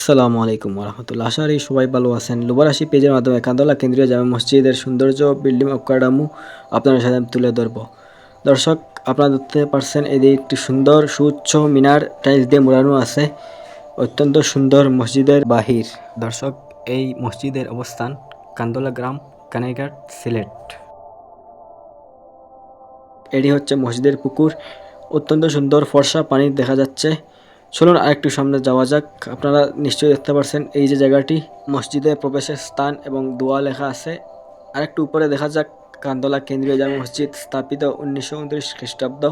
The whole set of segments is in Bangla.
আসসালামু আলাইকুম রহমতুল্লাহ আশা করি সবাই ভালো আছেন। লুবারাশি পেজের মাধ্যমে কান্দলা কেন্দ্রীয় জামে মসজিদের সৌন্দর্য বিল্ডিং অবকাঠামো আপনাদের সাথে তুলে ধরব। দর্শক, আপনারা দেখতে পারছেন এদিকে একটি সুন্দর, সুউচ্চ মিনার টাইলস দিয়ে মোড়ানো আছে। অত্যন্ত সুন্দর মসজিদের বাহির। দর্শক, এই মসজিদের অবস্থান কান্দলা গ্রাম, কানাইঘাট, সিলেট। এটি হচ্ছে মসজিদের পুকুর। অত্যন্ত সুন্দর ফর্সা পানি দেখা যাচ্ছে। চলুন আরেকটু সামনে যাওয়া যাক। আপনারা নিশ্চয়ই দেখতে পারছেন এই যে জায়গাটি, মসজিদে প্রবেশের স্থান এবং দোয়া লেখা আছে। আরেকটু উপরে দেখা যাক কান্দলা কেন্দ্রীয় জামে মসজিদ স্থাপিত উনিশশো উনত্রিশ খ্রিস্টাব্দ।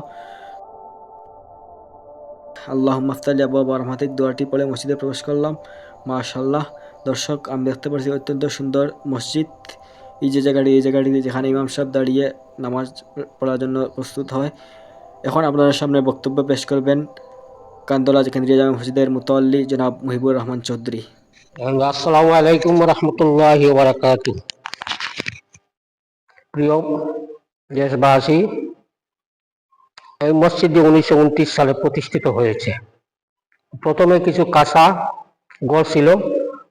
আল্লাহ মাফতালি আবু রহমাতিক দোয়াটি পড়ে মসজিদে প্রবেশ করলাম। মাশাল্লাহ দর্শক, আমি দেখতে পাচ্ছি অত্যন্ত সুন্দর মসজিদ। এই যে জায়গাটি, এই জায়গাটি যেখানে ইমাম সাহেব দাঁড়িয়ে নামাজ পড়ার জন্য প্রস্তুত হয়। এখন আপনাদের সামনে বক্তব্য পেশ করবেন কান্দলা কেন্দ্রীয় জামে মসজিদের মুতল্লি জনাব মুহিবুর রহমান চৌধুরী। আসসালামু আলাইকুম রহমতুল্লাহ প্রিয় দেশবাসী, এই মসজিদটি উনিশশো উনত্রিশ সালে প্রতিষ্ঠিত হয়েছে। প্রথমে কিছু কাঁচা ঘর ছিল,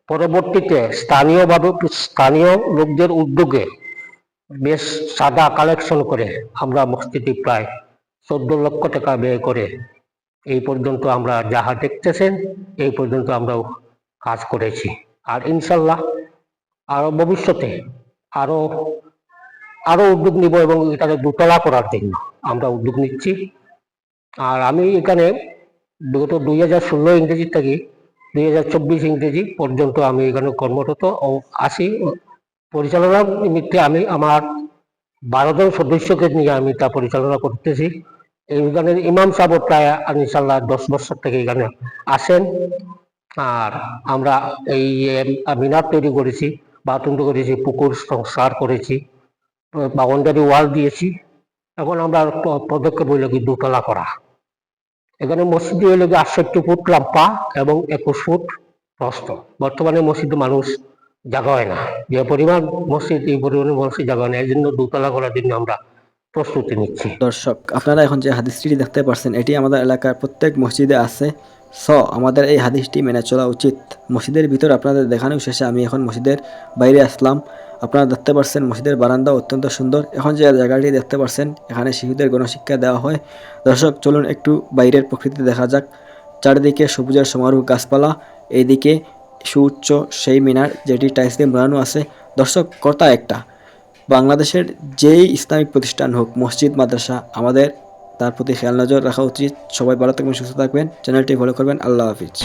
পরবর্তীতে স্থানীয়ভাবে স্থানীয় লোকদের উদ্যোগে বেশ সাদা কালেকশন করে আমরা মসজিদটি প্রায় চোদ্দ লক্ষ টাকা ব্যয় করে এই পর্যন্ত আমরা যাহা দেখতেছেন, এই পর্যন্ত আমরাও কাজ করেছি। আর ইনশাল্লাহ আরও ভবিষ্যতে আরও আরও উদ্যোগ নিব এবং এটাকে দুতলা করার জন্য আমরা উদ্যোগ নিচ্ছি। আর আমি এখানে বিগত দুই হাজার ষোলো ইংরেজি থেকে দুই হাজার চব্বিশ ইংরেজি পর্যন্ত আমি এখানে কর্মরত ও আছি। পরিচালনা নিমিত্তে আমি আমার বারো জন সদস্যকে নিয়ে আমি তা পরিচালনা করতেছি। এইখানের ইমাম সাহেব প্রায় ইনশাল্লাহ দশ বছর থেকে এখানে আসেন। আর আমরা এই মিনার তৈরি করেছি, বাথরুম করেছি, পুকুর সংস্কার করেছি, বাউন্ডারি ওয়াল দিয়েছি। এখন আমরা পদক্ষেপ হইল কি দোতলা করা। এখানে মসজিদ হইল কি আটষট্টি ফুট লম্বা এবং একুশ ফুট প্রস্ত বর্তমানে মসজিদে মানুষ জায়গা হয় না। যে পরিমাণ মসজিদ, এই পরিমাণে মসজিদ জায়গা হয় না, এই জন্য দোতলা করার জন্য আমরা প্রস্তুতি নিচ্ছি। দর্শক, আপনারা এখন যে হাদিসটি দেখতে পাচ্ছেন এটি আমাদের এলাকার প্রত্যেক মসজিদে আছে। স, আমাদের এই হাদিসটি মেনে চলা উচিত। মসজিদের ভিতর আপনাদের দেখানো শেষে আমি এখন মসজিদের বাইরে আসলাম। আপনারা দেখতে পাচ্ছেন মসজিদের বারান্দা অত্যন্ত সুন্দর। এখন যে জায়গাটি দেখতে পাচ্ছেন এখানে শিশুদের গণশিক্ষা দেওয়া হয়। দর্শক, চলুন একটু বাইরের প্রকৃতি দেখা যাক। চারিদিকে সবুজের সমারোহ গাছপালা, এইদিকে সুউচ্চ সেই মিনার যেটি টাইলস দিয়ে বানানো আছে। দর্শক, কর্তা একটা। বাংলাদেশের যেই ইসলামিক প্রতিষ্ঠান হোক, মসজিদ, মাদ্রাসা, আমাদের তার প্রতি খেয়াল, নজর রাখা উচিত। সবাই ভালো থাকবেন, সুস্থ থাকবেন। চ্যানেলটি ফলো করবেন। আল্লাহ হাফিজ।